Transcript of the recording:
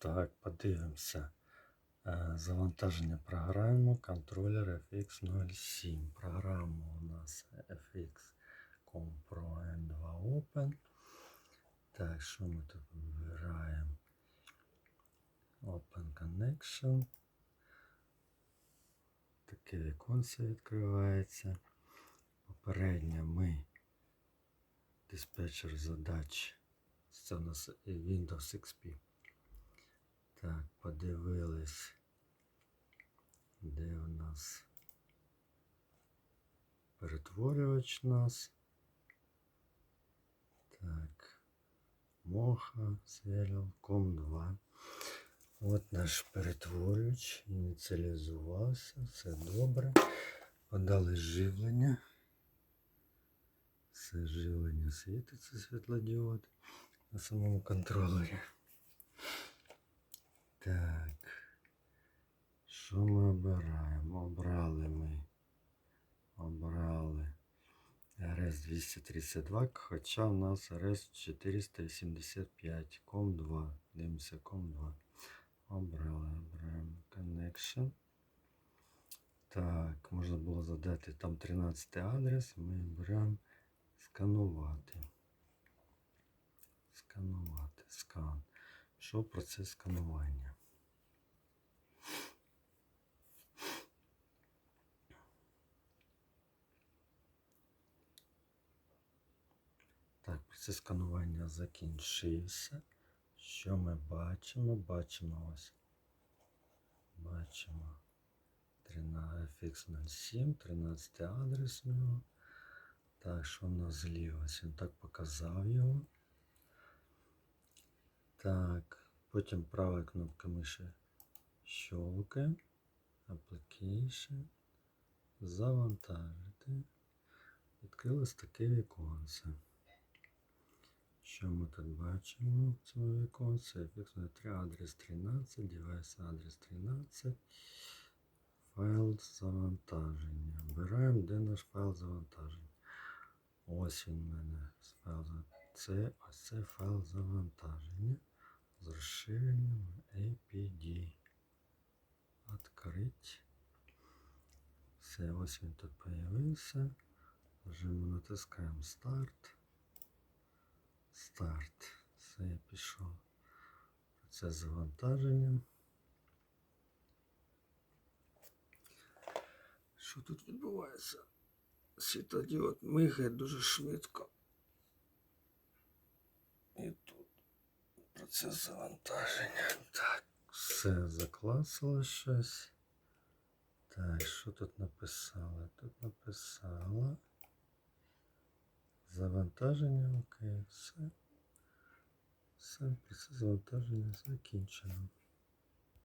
Так, подивимося. Е, Завантаження програми контролер FX07. Програма у нас FX Compro N2 Open. Так, що ми тут вибираємо? Open Connection. Таке віконце відкривається. Попередньо ми диспетчер задач. Це у нас Windows XP. Подивились, де у нас перетворювач нас. Так, Моха, Serial, Com 2. От наш перетворювач ініціалізувався, все добре. Подали живлення. Все живлення світиться світлодіод на самому контролері. Так. Що ми обираємо? Обрали ми. Обрали RS 232, хоча в нас RS 485, COM 2. Дивимося COM 2. Обрали, обираємо Connection. Так, можна було задати там 13 адрес. Ми беремо сканувати. Сканувати. Скан. Що процес сканування? Процес сканування закінчився. Що ми бачимо? Бачимо ось. Бачимо 13 FX07, 13 адрес у нього. Так, що в нас зліва? Він так показав його. Так, потім права кнопка миші щелкаємо. Application. Завантажити. Відкрилось таке віконце. Що ми тут бачимо в цьому віконці? FX03 адрес 13, девайс адрес 13. Файл завантаження. Вбираємо, де наш файл завантаження. Ось він у мене файл. Це ось це файл завантаження з розширенням APD. Открить. Все, ось він тут появився. Нажимо, натискаємо старт. Старт. Все, я пішов. Процес завантаження. Що тут відбувається? Світлодіод мигає дуже швидко. І тут процес завантаження. Так, все закласило щось. Так, що тут написали? Тут написало. Завантаження, окей, все. Все, процес завантаження закінчено.